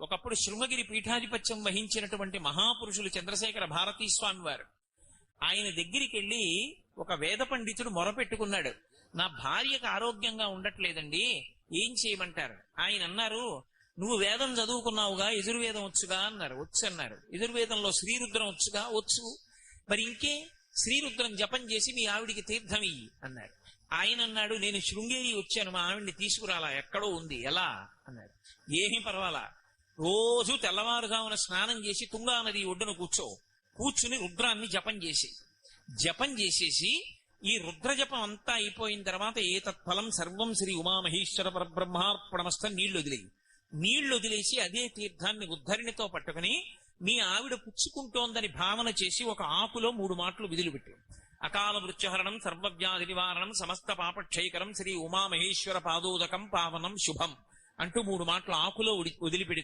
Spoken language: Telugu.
ఒకప్పుడు శృంగగిరి పీఠాధిపత్యం వహించినటువంటి మహాపురుషులు చంద్రశేఖర భారతీ స్వామి వారు. ఆయన దగ్గరికి వెళ్ళి ఒక వేద పండితుడు మొరపెట్టుకున్నాడు నా భార్యకు ఆరోగ్యంగా ఉండట్లేదండి ఏం చేయమంటారు? ఆయన అన్నారు నువ్వు వేదం చదువుకున్నావుగా ఎదుర్వేదం వచ్చుగా అన్నారు. వచ్చు అన్నారు. ఎదుర్వేదంలో శ్రీరుద్రం వచ్చుగా? వచ్చు. మరి ఇంకే శ్రీరుద్రం జపం చేసి మీ ఆవిడికి తీర్థం ఇయ్యి అన్నాడు ఆయన అన్నాడు నేను శృంగేరి వచ్చాను మా ఆవిడ్ని తీసుకురాలా ఎక్కడో ఉంది. ఎలా? అన్నాడు ఏమీ పర్వాలా. రోజు తెల్లవారుజామున స్నానం చేసి తుంగా నది ఒడ్డున కూర్చో. కూర్చుని రుద్రాన్ని జపం చేసి జపం చేసేసి ఈ రుద్ర జపం అంతా అయిపోయిన తర్వాత ఏ తత్ఫలం సర్వం శ్రీ ఉమామహేశ్వర పరబ్రహ్మార్పణమస్త నీళ్ళు వదిలేయి. నీళ్ళు వదిలేసి అదే తీర్థాన్ని ఉద్ధరిణితో పట్టుకుని మీ ఆవిడ పుచ్చుకుంటోందని భావన చేసి ఒక ఆకులో మూడు మాటలు విధులు అకాల మృత్యుహరణం సర్వవ్యాధి నివారణం సమస్త పాపక్షయకరం శ్రీ ఉమామహేశ్వర పాదోదకం పావనం శుభం అంటూ మూడు మాటలు ఆకులో వదిలిపెడి